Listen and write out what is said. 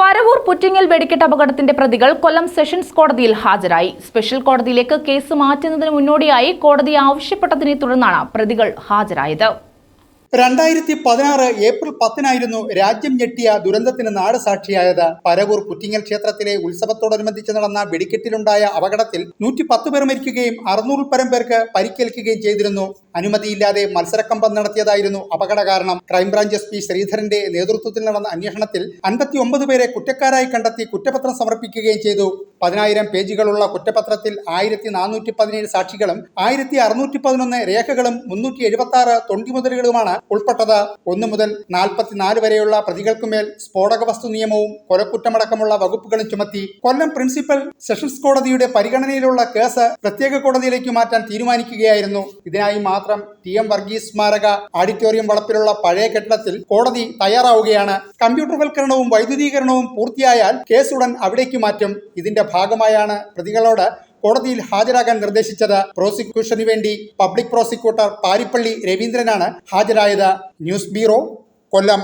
പരവൂർ പുറ്റിങ്ങൽ വെടിക്കെട്ട് അപകടത്തിന്റെ പ്രതികൾ കൊല്ലം സെഷൻസ് കോടതിയിൽ ഹാജരായി. സ്പെഷ്യൽ കോടതിയിലേക്ക് കേസ് മാറ്റുന്നതിന് മുന്നോടിയായി കോടതി ആവശ്യപ്പെട്ടതിനെ തുടർന്നാണ് പ്രതികൾ ഹാജരായത്. രണ്ടായിരത്തി പതിനാറ് ഏപ്രിൽ പത്തിനായിരുന്നു രാജ്യം ഞെട്ടിയ ദുരന്തത്തിന് നാട് സാക്ഷിയായത് പരവൂർ പുറ്റിങ്ങൽ ക്ഷേത്രത്തിലെ ഉത്സവത്തോടനുബന്ധിച്ച് നടന്ന വെടിക്കെട്ടിലുണ്ടായ അപകടത്തിൽ നൂറ്റി പത്ത് പേർ മരിക്കുകയും അറുന്നൂറിൽ പരം പേർക്ക് പരിക്കേൽക്കുകയും ചെയ്തിരുന്നു. അനുമതിയില്ലാതെ മത്സരക്കമ്പം നടത്തിയതായിരുന്നു അപകട കാരണം. ക്രൈംബ്രാഞ്ച് എസ് പി ശ്രീധരന്റെ നേതൃത്വത്തിൽ നടന്ന അന്വേഷണത്തിൽ അൻപത്തി ഒമ്പത് പേരെ കുറ്റക്കാരായി കണ്ടെത്തി കുറ്റപത്രം സമർപ്പിക്കുകയും ചെയ്തു. പതിനായിരം പേജുകളുള്ള കുറ്റപത്രത്തിൽ ആയിരത്തി നാനൂറ്റി പതിനേഴ് സാക്ഷികളും ആയിരത്തി അറുന്നൂറ്റി പതിനൊന്ന് രേഖകളും മുന്നൂറ്റി എഴുപത്തി ആറ് തൊണ്ടിമുതലുകളുമാണ് ഉൾപ്പെട്ടത്. ഒന്ന് മുതൽ നാൽപ്പത്തിനാല് വരെയുള്ള പ്രതികൾക്കുമേൽ സ്ഫോടക വസ്തു നിയമവും കൊലക്കുറ്റമടക്കമുള്ള വകുപ്പുകളും ചുമത്തി. കൊല്ലം പ്രിൻസിപ്പൽ സെഷൻസ് കോടതിയുടെ പരിഗണനയിലുള്ള കേസ് പ്രത്യേക കോടതിയിലേക്ക് മാറ്റാൻ തീരുമാനിക്കുകയായിരുന്നു. ഇതിനായി മാത്രം ടി എം വർഗീസ് സ്മാരക ഓഡിറ്റോറിയം വളപ്പിലുള്ള പഴയ കെട്ടിടത്തിൽ കോടതി തയ്യാറാവുകയാണ്. കമ്പ്യൂട്ടർവൽക്കരണവും വൈദ്യുതീകരണവും പൂർത്തിയായാൽ കേസ് ഉടൻ അവിടേക്ക് മാറ്റും. ഇതിന്റെ ഭാഗമായാണ് പ്രതികളോട് കോടതിയിൽ ഹാജരാകാൻ നിർദ്ദേശിച്ചത്. പ്രോസിക്യൂഷന് വേണ്ടി പബ്ലിക് പ്രോസിക്യൂട്ടർ പാരിപ്പള്ളി രവീന്ദ്രനാണ് ഹാജരായത്. News bureau Kollam.